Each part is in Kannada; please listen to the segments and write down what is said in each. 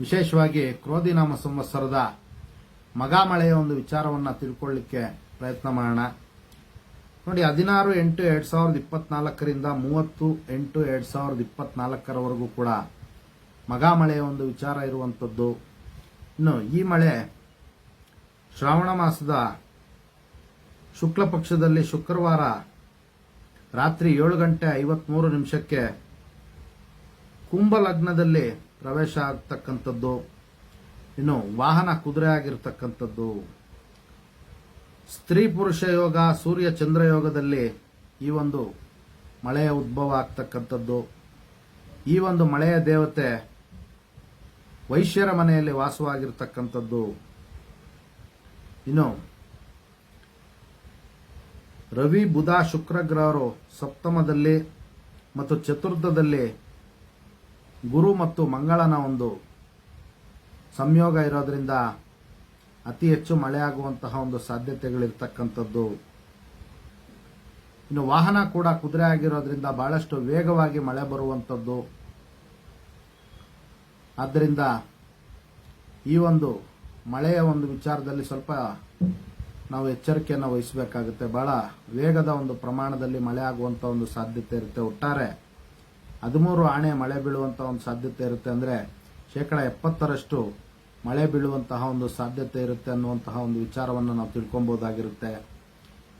ವಿಶೇಷವಾಗಿ ಕ್ರೋಧಿನಾಮ ಸಂವತ್ಸರದ ಮಗಾಮಳೆಯ ಒಂದು ವಿಚಾರವನ್ನು ತಿಳ್ಕೊಳ್ಳಿಕ್ಕೆ ಪ್ರಯತ್ನ ಮಾಡೋಣ. ನೋಡಿ, ಹದಿನಾರು ಎಂಟು ಎರಡು ಸಾವಿರದ ಇಪ್ಪತ್ನಾಲ್ಕರಿಂದ ಮೂವತ್ತು ಎಂಟು ಎರಡು ಸಾವಿರದ ಇಪ್ಪತ್ನಾಲ್ಕರವರೆಗೂ ಕೂಡ ಮಗಾಮಳೆಯ ಒಂದು ವಿಚಾರ ಇರುವಂಥದ್ದು. ಇನ್ನು ಈ ಮಳೆ ಶ್ರಾವಣ ಮಾಸದ ಶುಕ್ಲ ಪಕ್ಷದಲ್ಲಿ ಶುಕ್ರವಾರ ರಾತ್ರಿ ಏಳು ಗಂಟೆ ಐವತ್ಮೂರು ನಿಮಿಷಕ್ಕೆ ಕುಂಭ ಲಗ್ನದಲ್ಲಿ ಪ್ರವೇಶ ಆಗ್ತಕ್ಕಂಥದ್ದು, ಇನ್ನು ವಾಹನ ಕುದುರೆ ಆಗಿರ್ತಕ್ಕಂಥದ್ದು, ಸ್ತ್ರೀ ಪುರುಷ ಯೋಗ, ಸೂರ್ಯ ಚಂದ್ರ ಯೋಗದಲ್ಲಿ ಈ ಒಂದು ಮಳೆಯ ಉದ್ಭವ ಆಗ್ತಕ್ಕಂಥದ್ದು. ಈ ಒಂದು ಮಳೆಯ ದೇವತೆ ವೈಶ್ಯರ ಮನೆಯಲ್ಲಿ ವಾಸವಾಗಿರ್ತಕ್ಕಂಥದ್ದು. ಇನ್ನು ರವಿ, ಬುಧ, ಶುಕ್ರ ಗ್ರಹರು ಸಪ್ತಮದಲ್ಲಿ ಮತ್ತು ಚತುರ್ಥದಲ್ಲಿ ಗುರು ಮತ್ತು ಮಂಗಳನ ಒಂದು ಸಂಯೋಗ ಇರೋದ್ರಿಂದ ಅತಿ ಹೆಚ್ಚು ಮಳೆಯಾಗುವಂತಹ ಒಂದು ಸಾಧ್ಯತೆಗಳಿರ್ತಕ್ಕಂಥದ್ದು. ಇನ್ನು ವಾಹನ ಕೂಡ ಕುದುರೆ ಆಗಿರೋದ್ರಿಂದ ಬಹಳಷ್ಟು ವೇಗವಾಗಿ ಮಳೆ ಬರುವಂಥದ್ದು. ಆದ್ದರಿಂದ ಈ ಒಂದು ಮಳೆಯ ಒಂದು ವಿಚಾರದಲ್ಲಿ ಸ್ವಲ್ಪ ನಾವು ಎಚ್ಚರಿಕೆಯನ್ನು ವಹಿಸಬೇಕಾಗುತ್ತೆ. ಬಹಳ ವೇಗದ ಒಂದು ಪ್ರಮಾಣದಲ್ಲಿ ಮಳೆ ಆಗುವಂಥ ಒಂದು ಸಾಧ್ಯತೆ ಇರುತ್ತೆ ಒಟ್ಟಾರೆ. ಹದಿಮೂರು ಆಣೆ ಮಳೆ ಬೀಳುವಂತಹ ಒಂದು ಸಾಧ್ಯತೆ ಇರುತ್ತೆ ಅಂದ್ರೆ ಶೇಕಡ ಎಪ್ಪತ್ತರಷ್ಟು ಮಳೆ ಬೀಳುವಂತಹ ಒಂದು ಸಾಧ್ಯತೆ ಇರುತ್ತೆ ಅನ್ನುವಂತಹ ಒಂದು ವಿಚಾರವನ್ನು ನಾವು ತಿಳ್ಕೊಬಹುದಾಗಿರುತ್ತೆ.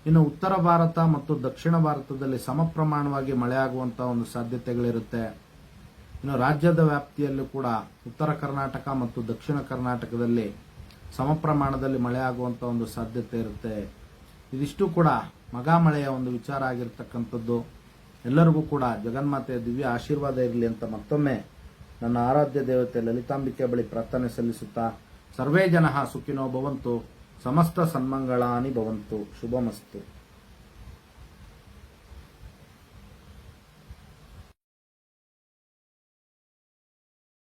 ಇನ್ನು ಉತ್ತರ ಭಾರತ ಮತ್ತು ದಕ್ಷಿಣ ಭಾರತದಲ್ಲಿ ಸಮಪ್ರಮಾಣವಾಗಿ ಮಳೆ ಆಗುವಂತಹ ಒಂದು ಸಾಧ್ಯತೆಗಳಿರುತ್ತೆ. ಇನ್ನು ರಾಜ್ಯದ ವ್ಯಾಪ್ತಿಯಲ್ಲೂ ಕೂಡ ಉತ್ತರ ಕರ್ನಾಟಕ ಮತ್ತು ದಕ್ಷಿಣ ಕರ್ನಾಟಕದಲ್ಲಿ ಸಮಪ್ರಮಾಣದಲ್ಲಿ ಮಳೆ ಆಗುವಂತ ಒಂದು ಸಾಧ್ಯತೆ ಇರುತ್ತೆ. ಇದಿಷ್ಟು ಕೂಡ ಮಗಾ ಮಳೆಯ ಒಂದು ವಿಚಾರ ಆಗಿರ್ತಕ್ಕಂಥದ್ದು. ಎಲ್ಲರಿಗೂ ಕೂಡ ಜಗನ್ಮಾತೆಯ ದಿವ್ಯ ಆಶೀರ್ವಾದ ಇರಲಿ ಅಂತ ಮತ್ತೊಮ್ಮೆ ನನ್ನ ಆರಾಧ್ಯ ದೇವತೆ ಲಲಿತಾಂಬಿಕೆ ಬಳಿ ಪ್ರಾರ್ಥನೆ ಸಲ್ಲಿಸುತ್ತಾ, ಸರ್ವೇ ಜನ ಸುಖಿನೋ ಭವಂತು, ಸಮಸ್ತ ಸನ್ಮಂಗಳಾನಿ ಭವಂತು, ಶುಭಮಸ್ತು.